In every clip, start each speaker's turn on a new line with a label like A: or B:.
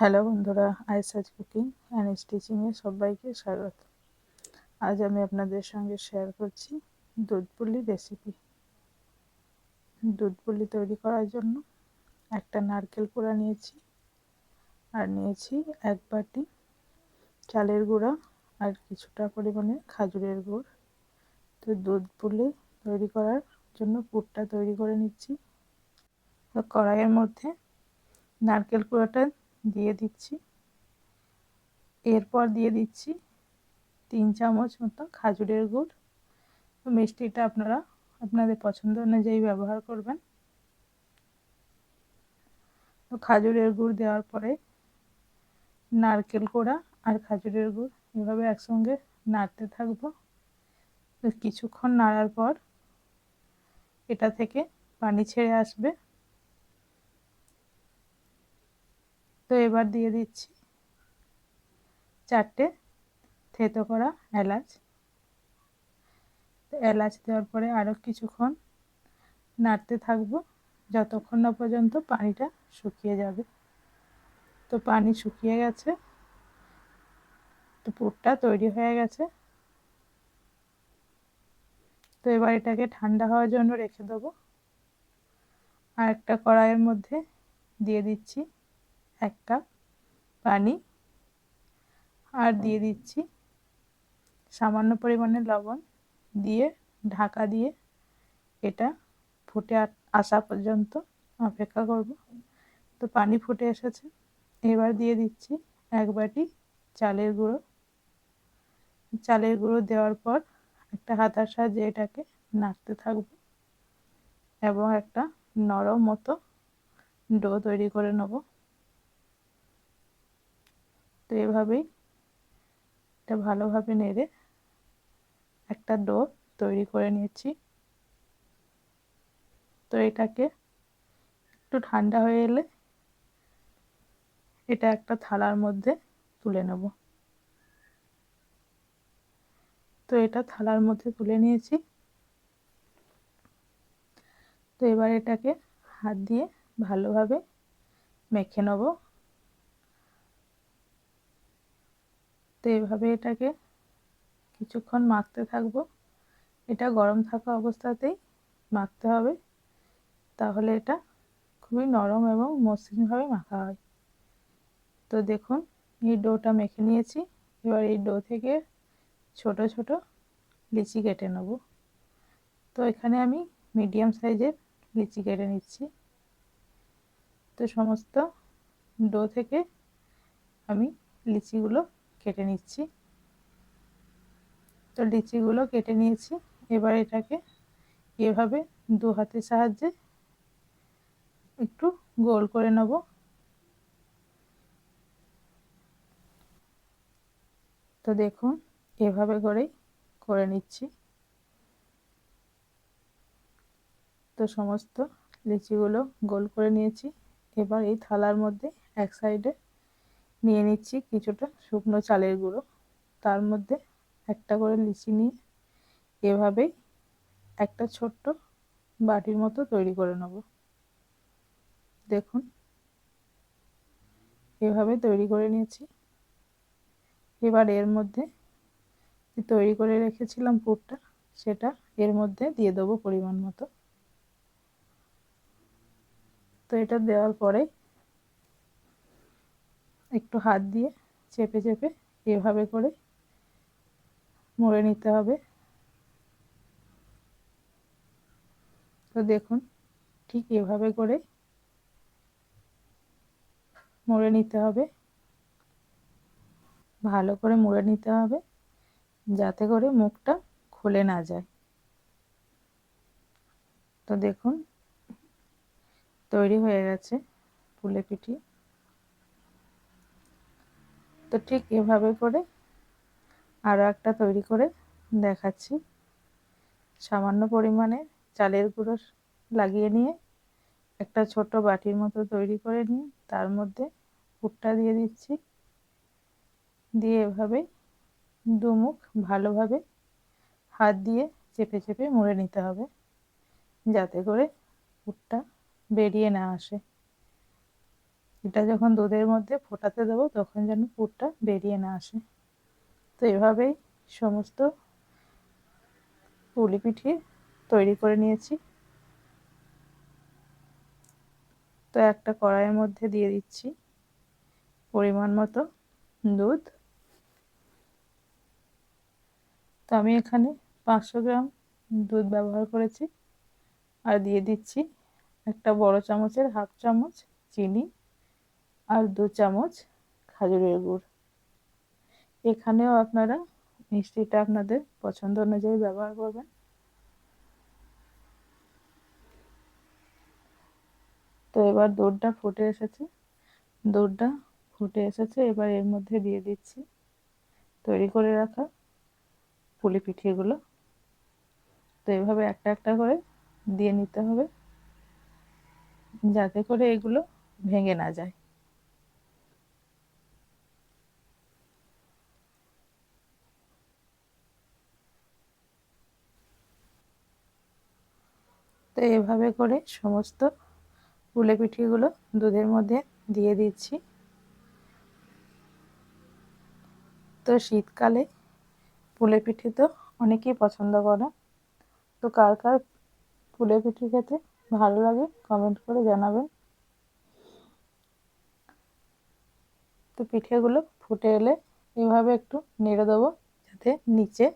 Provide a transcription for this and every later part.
A: Hello বন্ধুরা, আইসাজ cooking and স্টিচিংয়ে সবাইকে স্বাগত। আজ আমি আপনাদের সঙ্গে শেয়ার করছি দুধ পুলি রেসিপি দুধ পুলি তৈরি করার জন্য একটা নারকেল পোড়া নিয়েছি আর নিয়েছি এক বাটি চালের গুঁড়া আর কিছুটা পরিমাণে খাজুরের গুড়। তো দুধ পুলি তৈরি করার জন্য পুরটা তৈরি করে নিচ্ছি। কড়াইয়ের মধ্যে নারকেল কুড়াটা দিচ্ছি। এরপর দিয়ে দিচ্ছি তিন চামচ মতো খাজুরের গুড়। মিষ্টিটা আপনারা আপনাদের পছন্দ অনুযায়ী ব্যবহার করবেন। তো খাজুরের গুড় দেওয়ার পরে নারকেল কোড়া আর খাজুরের গুড় এভাবে একসঙ্গে নাড়তে থাকব। কিছুক্ষণ নাড়ার পর এটা থেকে পানি ছেড়ে আসবে। এবার দিয়ে দিচ্ছি চারটে থেতো করা এলাচ। এলাচ দেওয়ার পরে আরও কিছুক্ষণ নাড়তে থাকব, যতক্ষণ না পর্যন্ত পানিটা শুকিয়ে যাবে। তো পানি শুকিয়ে গেছে, তো পুরটা তৈরি হয়ে গেছে। তো এবার এটাকে ঠান্ডা হওয়ার জন্য রেখে দেবো। আর একটা কড়াইয়ের মধ্যে দিয়ে দিচ্ছি এক কাপ পানি আর দিয়ে দিচ্ছি সামান্য পরিমাণে লবণ দিয়ে ঢাকা দিয়ে এটা ফুটে আসা পর্যন্ত অপেক্ষা করব। তো পানি ফুটে এসেছে। এবার দিয়ে দিচ্ছি এক বাটি চালের গুঁড়ো। চালের গুঁড়ো দেওয়ার পর একটা হাতার সাহায্যে এটাকে নাড়তে থাকব এবং একটা নরম মতো ডো তৈরি করে নেব। তো এভাবেই এটা ভালোভাবে নেড়ে একটা ডো তৈরি করে নিয়েছি। তো এটাকে একটু ঠান্ডা হয়ে এলে এটা একটা থালার মধ্যে তুলে নেব। তো এটা থালার মধ্যে তুলে নিয়েছি। তো এবার এটাকে হাত দিয়ে ভালোভাবে মেখে নেব। তো এভাবে এটাকে কিছুক্ষণ মাখতে থাকব। এটা গরম থাকা অবস্থাতেই মাখতে হবে। তাহলে এটা খুবই নরম এবং মসৃণভাবে মাখা হয়। তো দেখুন, এই ডোটা মেখে নিয়েছি। এবার এই ডো থেকে ছোট ছোট লিচি কেটে নেব। তো এখানে আমি মিডিয়াম সাইজের লিচি কেটে নিচ্ছি। তো সমস্ত ডো থেকে আমি লিচিগুলো কেটে নিচ্ছি। তো লিচিগুলো কেটে নিয়েছি। এবার এটাকে এভাবে দু হাতের সাহায্যে একটু গোল করে নেব। তো দেখুন, এভাবে করেই করে নিচ্ছি। তো সমস্ত লিচিগুলো গোল করে নিয়েছি। এবার এই থালার মধ্যে এক সাইডে নিয়ে নিচ্ছি কিছুটা শুকনো চালের গুঁড়ো। তার মধ্যে একটা করে লিচি নিয়ে এভাবেই একটা ছোট্ট বাটির মতো তৈরি করে নেব। দেখুন, এভাবে তৈরি করে নিয়েছি। এবার এর মধ্যে তৈরি করে রেখেছিলাম পুরটা, সেটা এর মধ্যে দিয়ে দেবো পরিমাণ মতো। তো এটা দেওয়ার পরে একটু হাত দিয়ে চেপে চেপে এভাবে করে মুড়ে নিতে হবে। তো দেখুন, ঠিক এভাবে করে মুড়ে নিতে হবে। ভালো করে মুড়ে নিতে হবে, যাতে করে মুখটা খুলে না যায়। তো দেখুন, তৈরি হয়ে গেছে ফুলে পিঠি। তো ঠিক এভাবে করে আরও একটা তৈরি করে দেখাচ্ছি। সামান্য পরিমাণে চালের গুঁড়ো লাগিয়ে নিয়ে একটা ছোট বাটির মতো তৈরি করে নিয়ে তার মধ্যে পুরটা দিয়ে দিচ্ছি। দিয়ে এভাবে দুমুখ ভালোভাবে হাত দিয়ে চেপে চেপে মুড়ে নিতে হবে, যাতে করে পুরটা বেরিয়ে না আসে। এটা যখন দুধের মধ্যে ফোটাতে দেবো, তখন যেন পুরটা বেরিয়ে না আসে। তো এভাবেই সমস্ত পুলি পিঠে তৈরি করে নিয়েছি। তো একটা কড়াইয়ের মধ্যে দিয়ে দিচ্ছি পরিমাণ মতো দুধ। তো আমি এখানে পাঁচশো গ্রাম দুধ ব্যবহার করেছি। আর দিয়ে দিচ্ছি একটা বড় চামচের হাফ চামচ চিনি। আর দু চামচ খাজুরের গুড় এখানেও আপনারা মিষ্টিটা আপনাদের পছন্দ অনুযায়ী ব্যবহার করবেন। তো এবার দুধটা ফুটে এসেছে। দুধটা ফুটে এসেছে, এবার এর মধ্যে দিয়ে দিচ্ছি তৈরি করে রাখা পুলি পিঠেগুলো। তো এভাবে একটা একটা করে দিয়ে নিতে হবে, যাতে করে এগুলো ভেঙে না যায়। তো এভাবে করে সমস্ত পুলে পিঠিগুলো দুধের মধ্যে দিয়ে দিচ্ছি। তো শীতকালে পুলে পিঠে তো অনেকেই পছন্দ করে। তো কার কার পুলে পিঠে খেতে ভালো লাগে কমেন্ট করে জানাবেন। তো পিঠেগুলো ফুটে এলে এভাবে একটু নেড়ে দেবো যাতে নিচে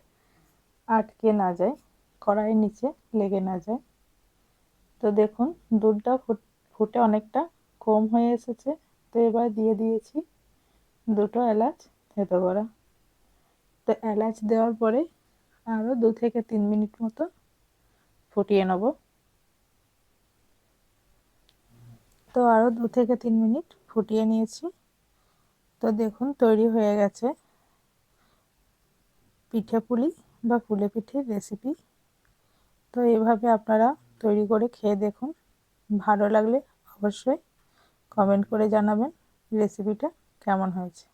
A: আটকে না যায়, কড়াইয়ের নিচে লেগে না যায়। তো দেখুন, দুধটা ফুটে অনেকটা কম হয়ে এসেছে। তো এবার দিয়ে দিয়েছি দুটো এলাচ, থেতো করা তো এলাচ দেওয়ার পরে আরও দু থেকে তিন মিনিট মতো ফুটিয়ে নেব। তো আরও দু থেকে তিন মিনিট ফুটিয়ে নিয়েছি। তো দেখুন, তৈরি হয়ে গেছে পিঠে পুলি বা ফুলে পিঠের রেসিপি তো এভাবে আপনারা তৈরি করে খেয়ে দেখুন। ভালো লাগলে অবশ্যই কমেন্ট করে জানাবেন। রেসিপিটা কেমন হয়েছে?